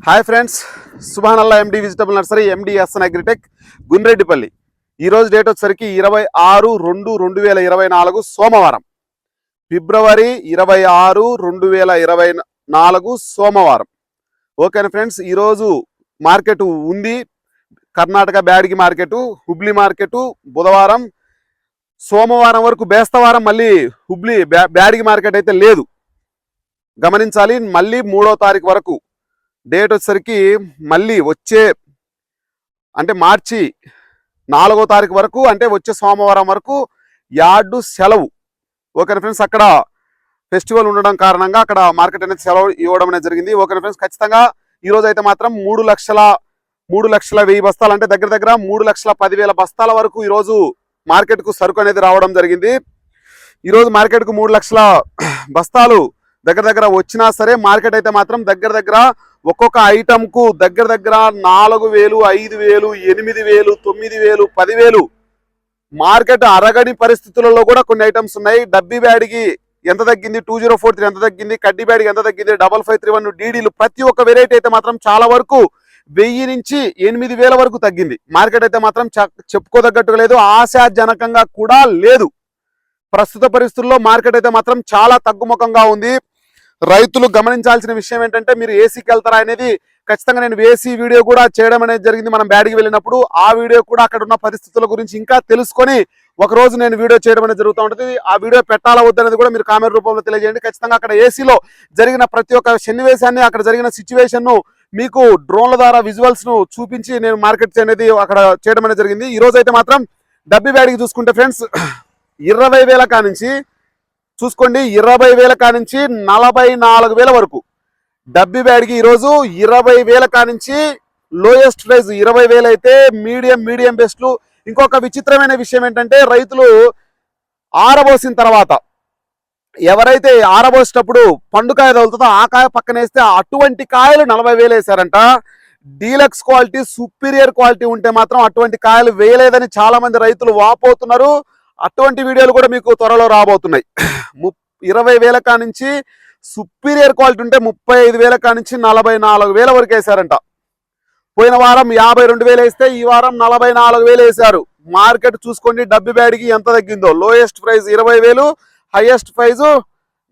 Hi friends సుభానల్లా MD vegetable nursery MD SN agritech Gundreddipalli. ఈరోజు date వచ్చేసరికి ఇరవై ఆరు రెండు రెండు వేల ఇరవై నాలుగు సోమవారం. ఫిబ్రవరి ఇరవై ఆరు రెండు వేల ఇరవై నాలుగు సోమవారం. ఓకేనా ఫ్రెండ్స్ ఈరోజు మార్కెట్ ఉంది. కర్ణాటక బ్యాడిగి మార్కెట్ హుబ్లీ మార్కెట్ బుధవారం సోమవారం వరకు బేస్తవారం మళ్ళీ హుబ్లీ బ్యా మార్కెట్ అయితే లేదు. గమనించాలి మళ్ళీ మూడో తారీఖు వరకు డేట్ వచ్చేసరికి మళ్ళీ వచ్చే అంటే మార్చి నాలుగో తారీఖు వరకు అంటే వచ్చే సోమవారం వరకు యార్డు సెలవు. ఓకే ఫ్రెండ్స్ అక్కడ ఫెస్టివల్ ఉండడం కారణంగా అక్కడ మార్కెట్ అనేది సెలవు ఇవ్వడం అనేది జరిగింది. ఓకే ఫ్రెండ్స్ ఖచ్చితంగా ఈరోజు అయితే మాత్రం మూడు లక్షల మూడు లక్షల వెయ్యి బస్తాలు అంటే దగ్గర దగ్గర మూడు లక్షల పదివేల బస్తాల వరకు ఈరోజు మార్కెట్కు సరుకు అనేది రావడం జరిగింది. ఈరోజు మార్కెట్కు మూడు లక్షల బస్తాలు దగ్గర దగ్గర వచ్చినా సరే మార్కెట్ అయితే మాత్రం దగ్గర దగ్గర ఒక్కొక్క ఐటమ్కు దగ్గర దగ్గర నాలుగు వేలు ఐదు వేలు ఎనిమిది వేలు తొమ్మిది వేలు పదివేలు మార్కెట్ అరగని పరిస్థితులలో కూడా కొన్ని ఐటమ్స్ ఉన్నాయి. డబ్బీ బ్యాడ్కి ఎంత తగ్గింది? టూ జీరో ఫోర్ త్రీ ఎంత తగ్గింది? కడ్డీ బ్యాడ్కి ఎంత తగ్గింది? డబల్ ఫైవ్ త్రీ వన్ డీడీలు ప్రతి ఒక్క వెరైటీ అయితే మాత్రం చాలా వరకు వెయ్యి నుంచి ఎనిమిది వేల వరకు తగ్గింది. మార్కెట్ అయితే మాత్రం చ- చెప్పుకోదగ్గట్టుగా లేదు. ఆశాజనకంగా కూడా లేదు. ప్రస్తుత పరిస్థితుల్లో మార్కెట్ అయితే మాత్రం చాలా తగ్గుముఖంగా ఉంది. రైతులు గమనించాల్సిన విషయం ఏంటంటే మీరు ఏసీకి వెళ్తారా అనేది ఖచ్చితంగా నేను ఏసీ వీడియో కూడా చేయడం అనేది జరిగింది. మనం బ్యాడ్కి వెళ్ళినప్పుడు ఆ వీడియో కూడా అక్కడ ఉన్న పరిస్థితుల గురించి ఇంకా తెలుసుకొని ఒక రోజు నేను వీడియో చేయడం అనేది జరుగుతూ ఉంటుంది. ఆ వీడియో పెట్టాలా వద్దనేది కూడా మీరు కామెంట్ రూపంలో తెలియజేయండి. ఖచ్చితంగా అక్కడ ఏసీలో జరిగిన ప్రతి ఒక్క సన్నివేశాన్ని అక్కడ జరిగిన సిచ్యువేషన్ను మీకు డ్రోన్ల ద్వారా విజువల్స్ను చూపించి నేను మార్కెట్ అనేది అక్కడ చేయడం అనేది జరిగింది. ఈ రోజు అయితే మాత్రం డబ్బి బ్యాడ్కి చూసుకుంటే ఫ్రెండ్స్ ఇరవై వేల కానించి చూసుకోండి ఇరవై వేల కానించి నలభై నాలుగు వేల వరకు. డబ్బి బ్యాడ్కి ఈరోజు ఇరవై వేల కానించి లోయెస్ట్ ప్రైజ్ ఇరవై వేలు అయితే మీడియం మీడియం బెస్ట్లు. ఇంకొక విచిత్రమైన విషయం ఏంటంటే రైతులు ఆరబోసిన తర్వాత ఎవరైతే ఆరబోసేటప్పుడు పండుకాయ తగులుతుందో ఆ కాయ పక్కనేస్తే అటువంటి కాయలు నలభై వేలు వేశారంట. డీలక్స్ క్వాలిటీ సుపీరియర్ క్వాలిటీ ఉంటే మాత్రం అటువంటి కాయలు వేయలేదని చాలా మంది రైతులు వాపోతున్నారు. అటువంటి వీడియోలు కూడా మీకు త్వరలో రాబోతున్నాయి. ము- ఇరవై వేల కానించి సుపీరియర్ క్వాలిటీ ఉంటే ముప్పై ఐదు వేల కానించి నలభై నాలుగు వేల వరకు వేశారంట పోయిన వారం యాభై రెండు వేలు వేస్తే ఈ వారం నలభై నాలుగు వేలు వేశారు. మార్కెట్ చూసుకోండి డబ్బి బ్యాడ్కి ఎంత తగ్గిందో. లోయెస్ట్ ప్రైస్ ఇరవై వేలు హైయెస్ట్ ప్రైజ్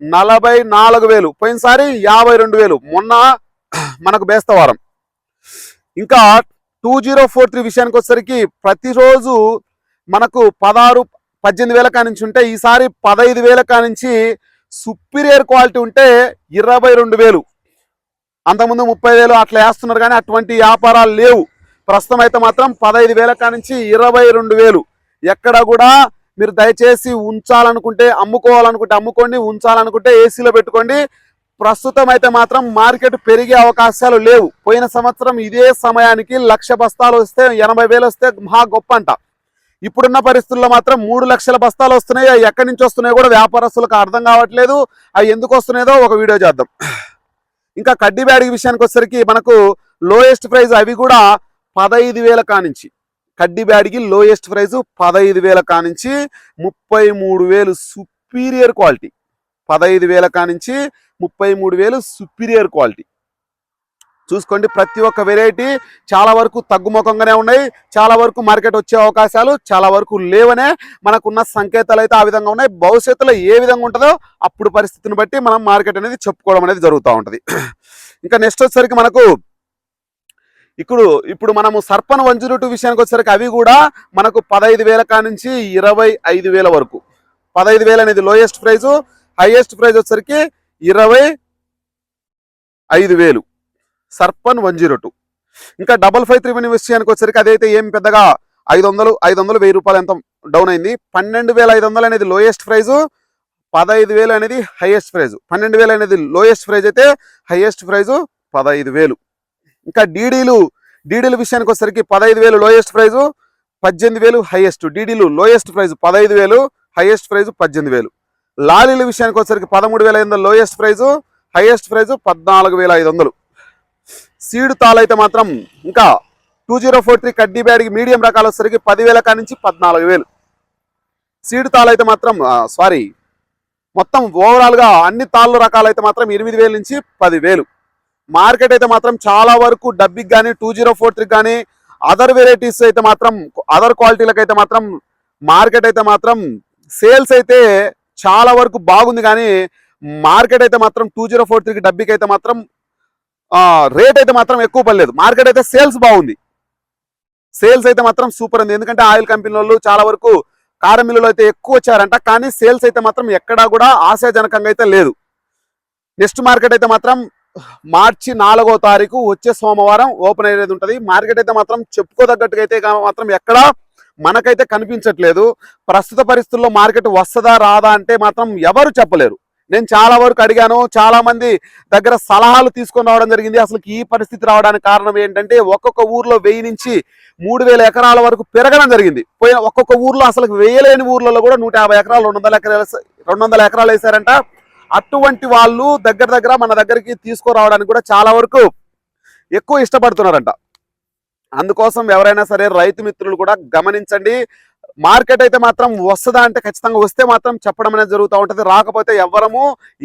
నలభై నాలుగు వేలు. పోయినసారి యాభై రెండు వేలు. మొన్న మనకు బేస్తవారం. ఇంకా టూ జీరో ఫోర్ త్రీ విషయానికి వచ్చేసరికి ప్రతిరోజు మనకు పదహారు పద్దెనిమిది వేల కానించి ఉంటే ఈసారి పదహైదు వేల కానించి సుపీరియర్ క్వాలిటీ ఉంటే ఇరవై రెండు వేలు. అంతకుముందు ముప్పై వేలు అట్లా వేస్తున్నారు కానీ అటువంటి వ్యాపారాలు లేవు. ప్రస్తుతం అయితే మాత్రం పదహైదు వేల కానించి ఇరవై రెండు వేలు. ఎక్కడ కూడా మీరు దయచేసి ఉంచాలనుకుంటే అమ్ముకోవాలనుకుంటే అమ్ముకోండి ఉంచాలనుకుంటే ఏసీలో పెట్టుకోండి. ప్రస్తుతం అయితే మాత్రం మార్కెట్ పెరిగే అవకాశాలు లేవు. పోయిన సంవత్సరం ఇదే సమయానికి లక్ష బస్తాలు వస్తే ఎనభై వేలు వస్తే మహా గొప్ప అంట. ఇప్పుడున్న పరిస్థితుల్లో మాత్రం మూడు లక్షల బస్తాలు వస్తున్నాయి. అవి ఎక్కడి నుంచి వస్తున్నాయో కూడా వ్యాపారస్తులకు అర్థం కావట్లేదు. అవి ఎందుకు వస్తున్నాయో ఒక వీడియో చేద్దాం. ఇంకా కడ్డీ బ్యాడ్ విషయానికి వచ్చేసరికి మనకు లోయెస్ట్ ప్రైజ్ అవి కూడా పదహైదు వేల కానించి. కడ్డీ బ్యాడ్కి లోయెస్ట్ ప్రైజు పదహైదు వేల కానించి ముప్పై మూడు వేలు సుపీరియర్ క్వాలిటీ. పదహైదు వేల కానించి ముప్పై మూడు వేలు సుపీరియర్ క్వాలిటీ. చూసుకోండి ప్రతి ఒక్క వెరైటీ చాలా వరకు తగ్గుముఖంగానే ఉన్నాయి చాలా వరకు మార్కెట్ వచ్చే అవకాశాలు చాలా వరకు లేవనే మనకున్న సంకేతాలు అయితే ఆ విధంగా ఉన్నాయి. భవిష్యత్తులో ఏ విధంగా ఉంటుందో అప్పుడు పరిస్థితిని బట్టి మనం మార్కెట్ అనేది చెప్పుకోవడం అనేది జరుగుతూ ఉంటుంది. ఇంకా నెక్స్ట్ వచ్చేసరికి మనకు ఇప్పుడు ఇప్పుడు మనము సర్పన్ వన్ జీరో టూ విషయానికి వచ్చేసరికి అవి కూడా మనకు పదహైదు వేల కానించి ఇరవై ఐదు వేల వరకు. పదహైదు వేలు అనేది లోయెస్ట్ ప్రైజ్ హైయెస్ట్ ప్రైజ్ వచ్చేసరికి ఇరవై ఐదు వేలు. సర్పన్ వన్ జీరో టూ ఇంకా డబల్ ఫైవ్ త్రీ వన్ విషయానికి వచ్చేసరికి అదైతే ఏం పెద్దగా ఐదు వందలు ఐదు వందలు వెయ్యి రూపాయలు ఎంత డౌన్ అయింది. పన్నెండు వేల ఐదు వందలు అనేది లోయెస్ట్ ప్రైజు పదహైదు వేలు అనేది హైయెస్ట్ ప్రైజ్ పన్నెండు వేలు అనేది లోయెస్ట్ ప్రైజ్ అయితే హైయెస్ట్ ప్రైజు పదహైదు వేలు. ఇంకా డీడీలు డీడీల విషయానికి వచ్చేసరికి పదహైదు వేలు లోయెస్ట్ ప్రైజు పద్దెనిమిది వేలు హైయెస్ట్ డీడీలు లోయెస్ట్ ప్రైజ్ పదహైదు వేలు హైయెస్ట్ ప్రైజ్ పద్దెనిమిది వేలు. లారీల విషయానికి వచ్చేసరికి పదమూడు వేల ఐదు వందలు లోయెస్ట్ ప్రైజు హైయెస్ట్ ప్రైజు పద్నాలుగు వేల ఐదు వందలు. సీడ్ తాలు అయితే మాత్రం ఇంకా టూ జీరో ఫోర్ త్రీ కడ్డీ బ్యాడ్కి మీడియం రకాలు వచ్చేసరికి పదివేల కానించి పద్నాలుగు వేలు. సీడ్ తాలు అయితే మాత్రం సారీ మొత్తం ఓవరాల్గా అన్ని తాళ్ళు రకాలు అయితే మాత్రం ఎనిమిది వేల నుంచి పదివేలు. మార్కెట్ అయితే మాత్రం చాలా వరకు డబ్బికి కానీ టూ జీరో ఫోర్ త్రీ కానీ అదర్ వెరైటీస్ అయితే మాత్రం అదర్ క్వాలిటీలకు అయితే మాత్రం మార్కెట్ అయితే మాత్రం సేల్స్ అయితే చాలా వరకు బాగుంది కానీ మార్కెట్ అయితే మాత్రం టూ జీరో ఫోర్ త్రీకి డబ్బికి అయితే మాత్రం రేట్ అయితే మాత్రం ఎక్కువ పడలేదు. మార్కెట్ అయితే సేల్స్ బాగుంది. సేల్స్ అయితే మాత్రం సూపర్ ఉంది. ఎందుకంటే ఆయిల్ కంపెనీ వాళ్ళు చాలా వరకు కారం మిల్లులు అయితే ఎక్కువ వచ్చారంట. కానీ సేల్స్ అయితే మాత్రం ఎక్కడా కూడా ఆశాజనకంగా అయితే లేదు. నెక్స్ట్ మార్కెట్ అయితే మాత్రం మార్చి నాలుగో తారీఖు వచ్చే సోమవారం ఓపెన్ అయ్యేది ఉంటుంది. మార్కెట్ అయితే మాత్రం చెప్పుకోదగ్గట్టుగా అయితే మాత్రం ఎక్కడా మనకైతే కనిపించట్లేదు. ప్రస్తుత పరిస్థితుల్లో మార్కెట్ వస్తుందా రాదా అంటే మాత్రం ఎవరు చెప్పలేరు. నేను చాలా వరకు అడిగాను. చాలా మంది దగ్గర సలహాలు తీసుకొని రావడం జరిగింది. అసలు ఈ పరిస్థితి రావడానికి కారణం ఏంటంటే ఒక్కొక్క ఊర్లో వెయ్యి నుంచి మూడు వేల ఎకరాల వరకు పెరగడం జరిగింది. పోయిన ఒక్కొక్క ఊర్లో అసలు వేయలేని ఊర్లలో కూడా నూట యాభై ఎకరాలు రెండు వందల ఎకరాలు రెండు వందల ఎకరాలు వేశారంట. అటువంటి వాళ్ళు దగ్గర దగ్గర మన దగ్గరికి తీసుకురావడానికి కూడా చాలా వరకు ఎక్కువ ఇష్టపడుతున్నారంట. అందుకోసం ఎవరైనా సరే రైతు మిత్రులు కూడా గమనించండి. మార్కెట్ అయితే మాత్రం వస్తుందా అంటే ఖచ్చితంగా వస్తే మాత్రం చెప్పడం అనేది జరుగుతూ ఉంటుంది. రాకపోతే ఎవ్వరము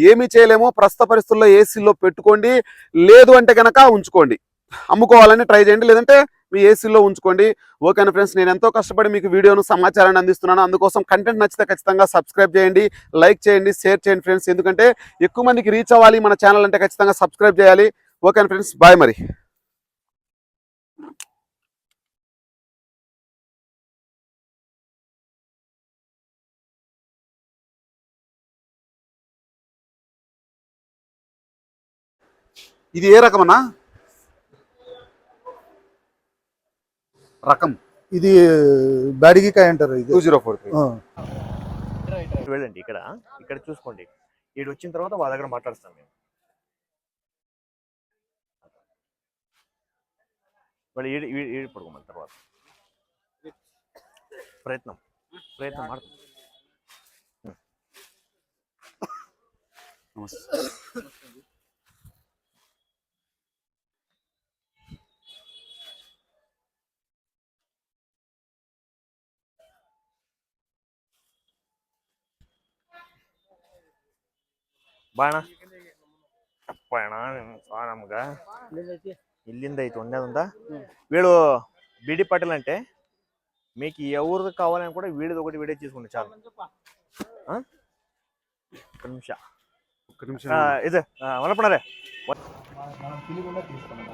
ఏమీ చేయలేము. ప్రస్తుత పరిస్థితుల్లో ఏసీలో పెట్టుకోండి. లేదు అంటే కనుక ఉంచుకోండి. అమ్ముకోవాలని ట్రై చేయండి. లేదంటే మీ ఏసీలో ఉంచుకోండి. ఓకేనా ఫ్రెండ్స్ నేను ఎంతో కష్టపడి మీకు వీడియోను సమాచారాన్ని అందిస్తున్నాను. అందుకోసం కంటెంట్ నచ్చితే ఖచ్చితంగా సబ్స్క్రైబ్ చేయండి లైక్ చేయండి షేర్ చేయండి ఫ్రెండ్స్. ఎందుకంటే ఎక్కువ మందికి రీచ్ అవ్వాలి మన ఛానల్ అంటే ఖచ్చితంగా సబ్స్క్రైబ్ చేయాలి. ఓకేనా ఫ్రెండ్స్ బాయ్ మరి. ఇది ఏ రకమన్నా? రకం. ఇది బ్యాడిగికాయ అంటారు టూ జీరో ఫోర్ వెళ్ళండి ఇక్కడ. ఇక్కడ చూసుకోండి. ఇక్కడ వచ్చిన తర్వాత వాళ్ళ దగ్గర మాట్లాడుతాం మేము. వాళ్ళు ఏడు తర్వాత. ప్రయత్నం. ప్రయత్నం మాడతాం నమస్తే. ಬಾಣ. ಅಪ್ಪ ಅಣ್ಣ ಸಾ ನಮ್ಗ. ఇల్లింది అయితే ఉండేది వీడు బీడి అంటే మీకు ఎవరు కావాలని కూడా వీడిది ఒకటి వీడియో తీసుకుంటే చాలు ఒక నిమిషం ఒక్క నిమిషం ఇదే వలపడారే తీసుకున్నాం